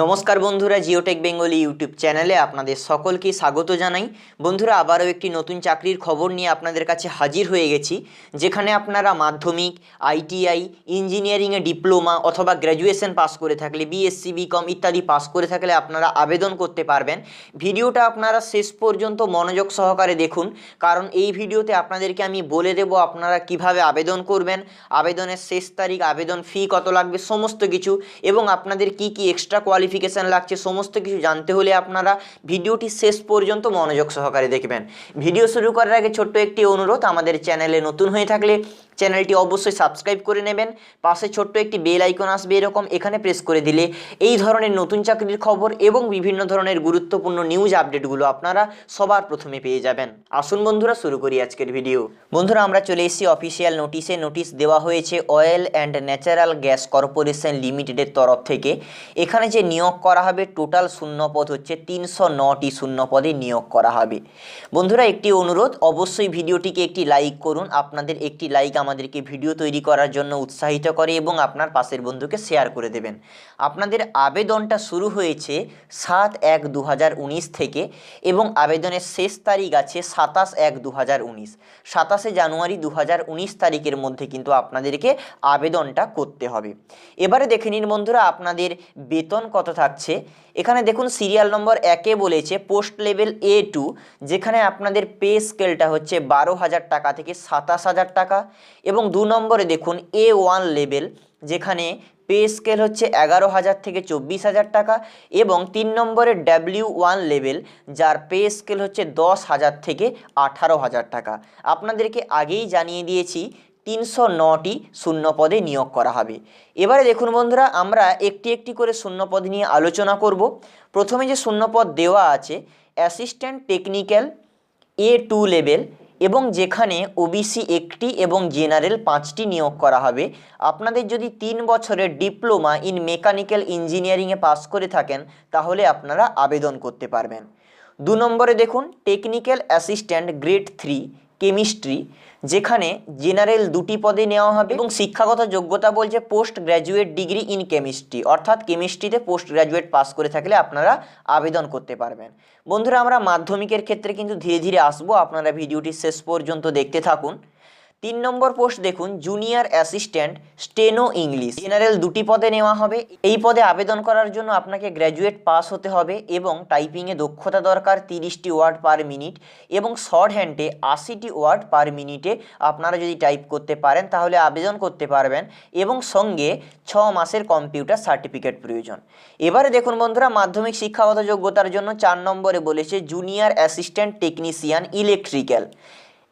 নমস্কার বন্ধুরা Geotech Bengali YouTube চ্যানেলে আপনাদের সকলকে স্বাগত জানাই। বন্ধুরা, আবারও একটি নতুন চাকরির খবর নিয়ে আপনাদের কাছে হাজির হয়ে গেছি, যেখানে আপনারা মাধ্যমিক, আইটিআই, ইঞ্জিনিয়ারিংয়ে ডিপ্লোমা অথবা গ্র্যাজুয়েশন পাস করে থাকলে, বিএসসি, বিকম ইত্যাদি পাস করে থাকলে আপনারা আবেদন করতে পারবেন। ভিডিওটা আপনারা শেষ পর্যন্ত মনোযোগ সহকারে দেখুন, কারণ এই ভিডিওতে আপনাদেরকে আমি বলে দেব আপনারা কীভাবে আবেদন করবেন, আবেদনের শেষ তারিখ, আবেদন ফি কত লাগবে, সমস্ত কিছু এবং আপনাদের কি কি এক্সট্রা কোয়ালিফিকেশান লাগছে, সমস্ত কিছু জানতে হলে আপনারা ভিডিওটি শেষ পর্যন্ত মনোযোগ সহকারে দেখবেন। ভিডিও শুরু করার আগে ছোট্ট একটি অনুরোধ, আমাদের চ্যানেলে নতুন হয়ে থাকলে চ্যানেলটি অবশ্যই সাবস্ক্রাইব করে নেবেন। পাশে ছোট্ট একটি বেল আইকন আসবে এরকম, এখানে প্রেস করে দিলে এই ধরনের নতুন চাকরির খবর এবং বিভিন্ন ধরনের গুরুত্বপূর্ণ নিউজ আপডেটগুলো আপনারা সবার প্রথমে পেয়ে যাবেন। আসুন বন্ধুরা, শুরু করি আজকের ভিডিও বন্ধুরা, আমরা চলে এসেছি অফিসিয়াল নোটিশে নোটিশ দেওয়া হয়েছে oil and natural gas corporation লিমিটেডের তরফ থেকে। এখানে যে নিয়োগ করা হবে টোটাল শূন্য পদ হচ্ছে তিনশো নটি শূন্য পদে নিয়োগ করা হবে। বন্ধুরা, একটি অনুরোধ, অবশ্যই ভিডিওটিকে একটি লাইক করুন। আপনাদের একটি লাইক আমাদেরকে ভিডিও তৈরি করার জন্য উৎসাহিত করে এবং আপনার পাশের বন্ধুকে শেয়ার করে দেবেন। আপনাদের আবেদনটা শুরু হয়েছে সাত এক দু থেকে এবং আবেদনের শেষ তারিখ আছে সাতাশ এক দু হাজার উনিশ। সাতাশে জানুয়ারি দু হাজার উনিশ তারিখের মধ্যে কিন্তু আপনাদেরকে আবেদনটা করতে হবে। এবারে দেখে নিন বন্ধুরা, আপনাদের বেতন কত থাকছে? এখানে দেখুন সিরিয়াল নম্বর একে বলেছে পোস্ট লেভেল এ টু, যেখানে আপনাদের পে স্কেলটা হচ্ছে বারো হাজার টাকা থেকে সাতাশ হাজার টাকা। এবং দু নম্বরে দেখুন এ ওয়ান লেভেল, যেখানে পে স্কেল হচ্ছে এগারো হাজার থেকে চব্বিশ হাজার টাকা এবং তিন নম্বরে ডাব্লিউ ওয়ান লেভেল, যার পে স্কেল হচ্ছে দশ হাজার থেকে আঠারো হাজার টাকা। আপনাদেরকে আগেই জানিয়ে দিয়েছি, তিনশো নটি শূন্য পদে নিয়োগ করা হবে। এবারে দেখুন বন্ধুরা, আমরা একটি একটি করে শূন্যপদ নিয়ে আলোচনা করব। প্রথমে যে শূন্যপদ দেওয়া আছে, assistant technical A two level এবং যেখানে ওবিসি একটি এবং জেনারেল পাঁচটি নিয়োগ করা হবে, আপনাদের যদি তিন বছরের ডিপ্লোমা ইন মেকানিক্যাল ইঞ্জিনিয়ারিংয়ে পাস করে থাকেন, তাহলে আপনারা আবেদন করতে পারবেন। দু নম্বরে দেখুন, technical assistant grade three chemistry, যেখানে জেনারেল দুটি পদে নেওয়া হবে এবং শিক্ষাগত যোগ্যতা বলছে post graduate degree in chemistry. অর্থাৎ কেমিস্ট্রিতে পোস্ট গ্র্যাজুয়েট পাস করে থাকলে আপনারা আবেদন করতে পারবেন। বন্ধুরা, আমরা মাধ্যমিকের ক্ষেত্রে কিন্তু ধীরে ধীরে আসব। আপনারা ভিডিওটি শেষ পর্যন্ত দেখতে থাকুন। তিন নম্বর পোস্ট দেখুন junior assistant steno English general দুটি পদে নেওয়া হবে। এই পদে আবেদন করার জন্য আপনাকে গ্র্যাজুয়েট পাস হতে হবে এবং টাইপিংয়ে দক্ষতা দরকার, তিরিশটি ওয়ার্ড পার মিনিট এবং শর্ট হ্যান্ডে আশিটি ওয়ার্ড পার মিনিটে আপনারা যদি টাইপ করতে পারেন, তাহলে আবেদন করতে পারবেন এবং সঙ্গে ছ মাসের কম্পিউটার সার্টিফিকেট প্রয়োজন। এবারে দেখুন বন্ধুরা, মাধ্যমিক শিক্ষাগত যোগ্যতার জন্য চার নম্বরে বলেছে জুনিয়র অ্যাসিস্ট্যান্ট টেকনিশিয়ান ইলেকট্রিক্যাল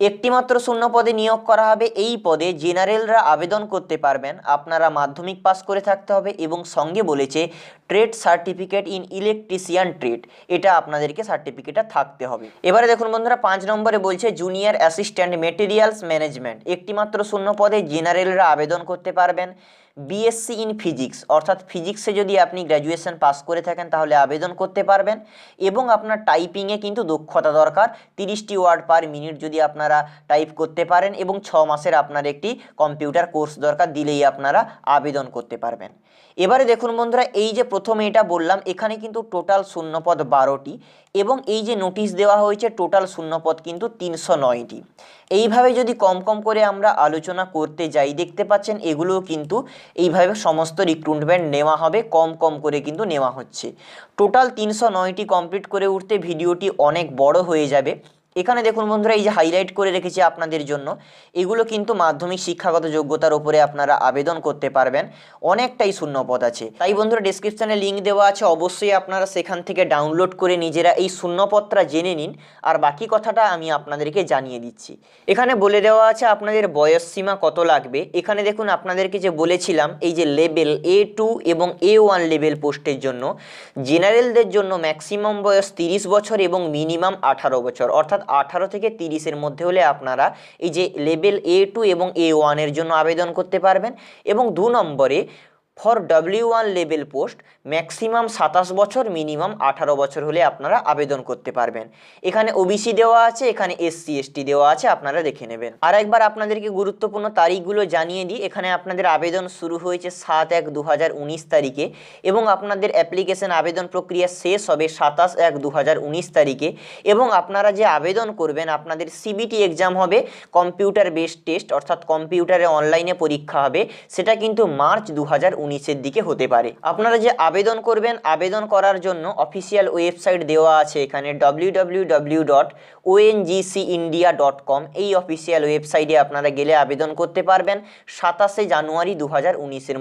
একটিমাত্র শূন্য পদে নিয়োগ করা হবে, এই পদে জেনারেলরা আবেদন করতে পারবেন। আপনারা মাধ্যমিক পাস করে থাকতে হবে এবং সঙ্গে বলেছে, trade certificate in electrician trade. এটা আপনাদেরকে সার্টিফিকেটটা থাকতে হবে। এবারে দেখুন বন্ধুরা, পাঁচ নম্বরে বলছে, জুনিয়র অ্যাসিস্ট্যান্ট মেটেরিয়ালস ম্যানেজমেন্ট। একটিমাত্র শূন্য পদে জেনারেলরা আবেদন করতে পারবেন। বিএসসি ইন ফিজিক্স, অর্থাৎ ফিজিক্সে যদি আপনি গ্র্যাজুয়েশন পাস করে থাকেন, তাহলে আবেদন করতে পারবেন। এবং আপনার টাইপিংয়ে কিন্তু দক্ষতা দরকার, তিরিশটি ওয়ার্ড পার মিনিট যদি আপনারা টাইপ করতে পারেন এবং ছ মাসের আপনার একটি কম্পিউটার কোর্স দরকার দিলেই আপনারা আবেদন করতে পারবেন। এবারে দেখুন বন্ধুরা, এই যে প্রথমে এটা বললাম, এখানে কিন্তু টোটাল শূন্যপদ বারোটি এবং এই যে নোটিশ দেওয়া হয়েছে টোটাল শূন্যপদ কিন্তু তিনশো নয়টি। এইভাবে যদি কম কম করে আমরা আলোচনা করতে যাই, দেখতে পাচ্ছেন এগুলোও কিন্তু এইভাবে সমস্ত রিক্রুটমেন্ট নেওয়া হবে, কম কম করে কিন্তু নেওয়া হচ্ছে। টোটাল তিনশো নয়টি কমপ্লিট করে উঠতে, ভিডিওটি অনেক বড় হয়ে যাবে। এখানে দেখুন বন্ধুরা, এই যে হাইলাইট করে রেখেছি আপনাদের জন্য, এগুলো কিন্তু মাধ্যমিক শিক্ষাগত যোগ্যতার উপরে আপনারা আবেদন করতে পারবেন। অনেকটাই শূন্যপদ আছে। তাই বন্ধুরা ডিসক্রিপশানে লিঙ্ক দেওয়া আছে, অবশ্যই আপনারা সেখান থেকে ডাউনলোড করে নিজেরা এই শূন্যপদটা জেনে নিন। আর বাকি কথাটা আমি আপনাদেরকে জানিয়ে দিচ্ছি। এখানে বলে দেওয়া আছে আপনাদের বয়স সীমা কত লাগবে। এখানে দেখুন, আপনাদেরকে যে বলেছিলাম, এই যে লেভেল এ টু এবং এ ওয়ান লেভেল পোস্টের জন্য জেনারেলদের জন্য ম্যাক্সিমাম বয়স তিরিশ বছর এবং মিনিমাম আঠারো বছর। অর্থাৎ আঠারো থেকে তিরিশের মধ্যে হলে আপনারা এই যে লেভেল এ টু এবং এ ওয়ানের জন্য আবেদন করতে পারবেন। এবং দু নম্বরে for W one level post maximum সাতাশ বছর মিনিমাম আঠারো বছর হলে আপনারা আবেদন করতে পারবেন। এখানে ওবিসি দেওয়া আছে, এখানে এসসি এসটি দেওয়া আছে, আপনারা দেখে নেবেন। আর একবার আপনাদেরকে গুরুত্বপূর্ণ তারিখগুলো জানিয়ে দিই। এখানে আপনাদের আবেদন শুরু হয়েছে সাত এক দু তারিখে এবং আপনাদের অ্যাপ্লিকেশন আবেদন প্রক্রিয়া শেষ হবে সাতাশ এক দু তারিখে এবং আপনারা যে আবেদন করবেন, আপনাদের সিবিটি এক্সাম হবে কম্পিউটার বেসড টেস্ট অর্থাৎ কম্পিউটারে অনলাইনে পরীক্ষা হবে, সেটা কিন্তু মার্চ দু উনিশের দিকে হতে পারে। আপনারা যে আবেদন করবেন, আবেদন করার জন্য অফিসিয়াল ওয়েবসাইট দেওয়া আছে এখানে W dot ONGC India dot com এই অফিসিয়াল ওয়েবসাইটে আপনারা গেলে আবেদন করতে পারবেন। সাতাশে জানুয়ারি দু হাজার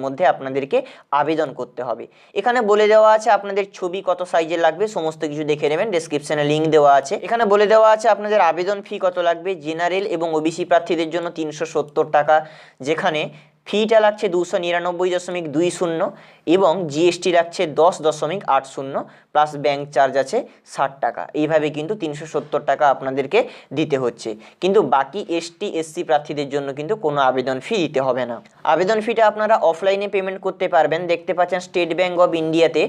মধ্যে আপনাদেরকে আবেদন করতে হবে। এখানে বলে দেওয়া আছে আপনাদের ছবি কত সাইজের লাগবে, সমস্ত কিছু দেখে নেবেন। ডেসক্রিপশনে লিঙ্ক দেওয়া আছে। এখানে বলে দেওয়া আছে আপনাদের আবেদন ফি কত লাগবে জেনারেল এবং ওবিসি প্রার্থীদের জন্য তিনশো সত্তর টাকা, যেখানে ফিটা লাগছে দুশো নিরানব্বই দশমিক দুই শূন্য এবং জিএসটি লাগছে দশ দশমিক আট শূন্য প্লাস ব্যাংক চার্জ আছে ষাট টাকা। এইভাবে কিন্তু তিনশো সত্তর টাকা আপনাদেরকে দিতে হচ্ছে। কিন্তু বাকি এসটি এসসি প্রার্থীদের জন্য কিন্তু কোনো আবেদন ফি দিতে হবে না। আবেদন ফিটা আপনারা অফলাইনে পেমেন্ট করতে পারবেন। দেখতে পাচ্ছেন স্টেট ব্যাঙ্ক অফ ইন্ডিয়াতে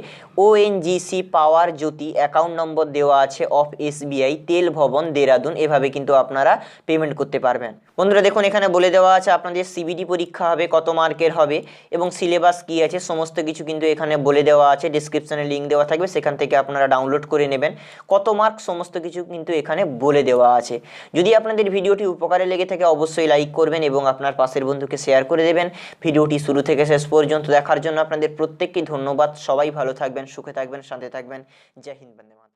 ONGC power Jyoti account number দেওয়া আছে অফ এসবিআই তেল ভবন দেরাদুন এভাবে কিন্তু আপনারা পেমেন্ট করতে পারবেন। বন্ধুরা, দেখুন এখানে বলে দেওয়া আছে আপনাদের সিবিডি পরীক্ষা হবে কত মার্কের হবে এবং সিলেবাস কি আছে, সমস্ত কিছু কিন্তু এখানে বলে দেওয়া আছে ডিসক্রিপশনে লিঙ্ক দেওয়া থাকবে, সেখান থেকে আপনারা ডাউনলোড করে নেবেন। কত মার্ক, সমস্ত কিছু কিন্তু এখানে বলে দেওয়া আছে। যদি আপনাদের ভিডিওটি উপকারে লেগে থাকে, অবশ্যই লাইক করবেন এবং আপনার পাশের বন্ধুকে শেয়ার করে দেবেন। ভিডিওটি শুরু থেকে শেষ পর্যন্ত দেখার জন্য আপনাদের প্রত্যেককে ধন্যবাদ। সবাই ভালো থাকবেন, সুখে থাকবেন, শান্তি থাকবেন। জয় হিন্দ, বন্দে।